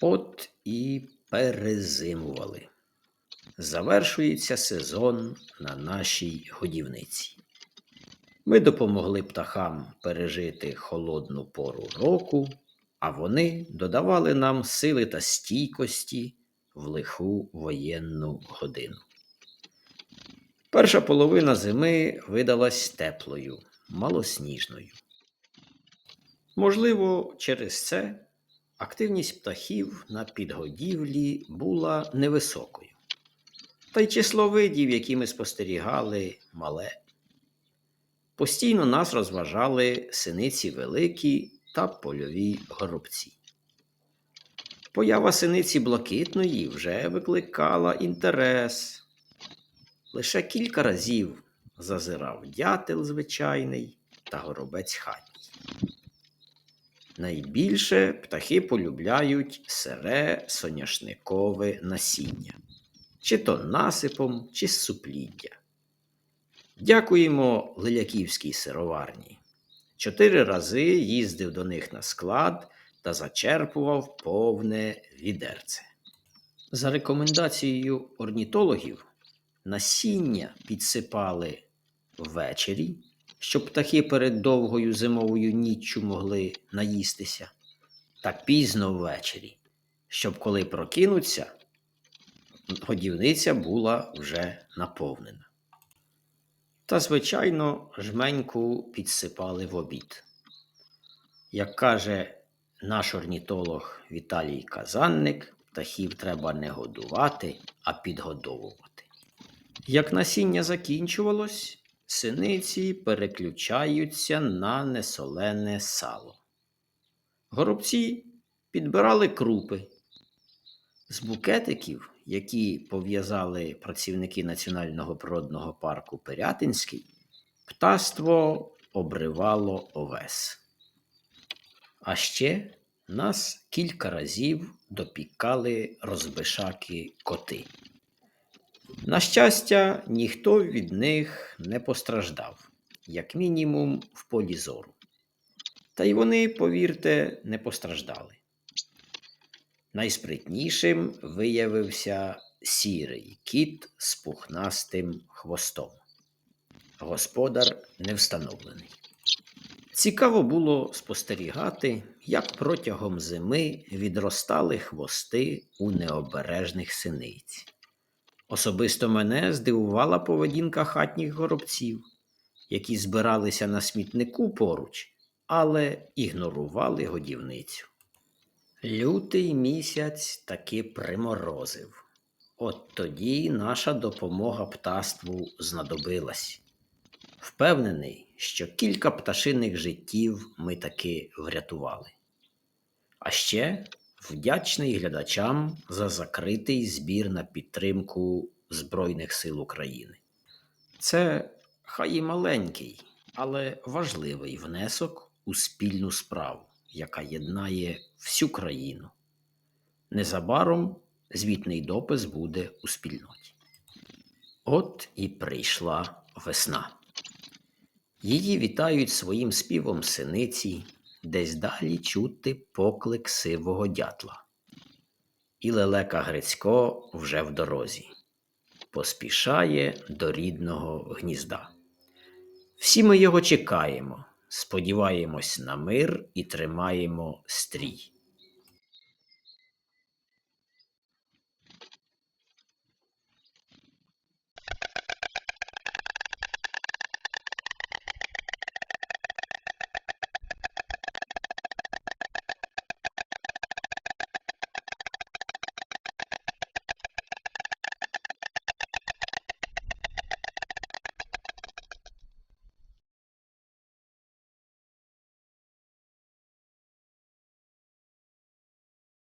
От і перезимували. Завершується сезон на нашій годівниці. Ми допомогли птахам пережити холодну пору року, а вони додавали нам сили та стійкості в лиху воєнну годину. Перша половина зими видалась теплою, малосніжною. Можливо, через це активність птахів на підгодівлі була невисокою. Та й число видів, які ми спостерігали, мале. Постійно нас розважали синиці великі та польові горобці. Поява синиці блакитної вже викликала інтерес. Лише кілька разів зазирав дятел звичайний та горобець хатній. Найбільше птахи полюбляють сире соняшникове насіння, чи то насипом, чи з супліддя. Дякуємо Лиляківській сироварні. Чотири рази їздив до них на склад та зачерпував повне відерце. За рекомендацією орнітологів, насіння підсипали ввечері, щоб птахи перед довгою зимовою ніччю могли наїстися, та пізно ввечері, щоб коли прокинуться, годівниця була вже наповнена. Та, звичайно, жменьку підсипали в обід. Як каже наш орнітолог Віталій Казанник, птахів треба не годувати, а підгодовувати. Як насіння закінчувалось, синиці переключаються на несолене сало. Горобці підбирали крупи. З букетиків, які пов'язали працівники Національного природного парку Пирятинський, птаство обривало овес. А ще нас кілька разів допікали розбишаки коти. На щастя, ніхто від них не постраждав, як мінімум в полі зору. Та й вони, повірте, не постраждали. Найспритнішим виявився сірий кіт з пухнастим хвостом. Господар не встановлений. Цікаво було спостерігати, як протягом зими відростали хвости у необережних синиць. Особисто мене здивувала поведінка хатніх горобців, які збиралися на смітнику поруч, але ігнорували годівницю. Лютий місяць таки приморозив. От тоді наша допомога птаству знадобилась. Впевнений, що кілька пташиних життів ми таки врятували. А ще вдячний глядачам за закритий збір на підтримку Збройних сил України. Це хай і маленький, але важливий внесок у спільну справу, яка єднає всю країну. Незабаром звітний допис буде у спільноті. От і прийшла весна. Її вітають своїм співом синиці, десь далі чути поклик сивого дятла. І лелека Грицько вже в дорозі, поспішає до рідного гнізда. Всі ми його чекаємо, сподіваємось на мир і тримаємо стрій.